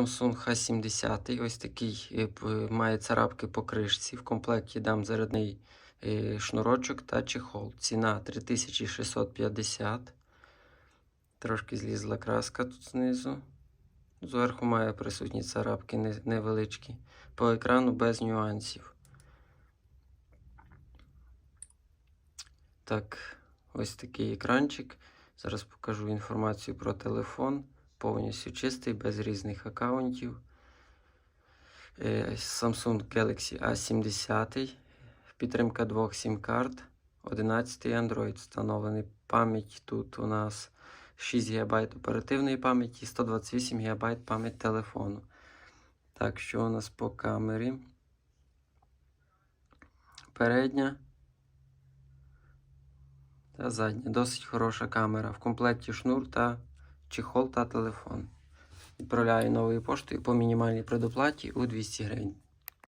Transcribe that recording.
Samsung H70, ось такий е, має царапки по кришці. В комплекті дам зарядний е, шнурочок та чехол. Ціна 3650. Трошки злізла краска тут знизу. Зверху має присутні царапки невеличкі. По екрану без нюансів. Так, ось такий екранчик. Зараз покажу інформацію про телефон. Повністю чистий, без різних аккаунтів. Е, Samsung Galaxy A70. Підтримка двох сім-карт. 11 Android встановлений. Пам'ять тут у нас 6 ГБ оперативної пам'яті, 128 ГБ пам'ять телефону. Так, що у нас по камері? Передня та задня. Досить хороша камера. В комплекті шнур та чехол та телефон. Відправляю новою поштою по мінімальній предоплаті у 200 гривень.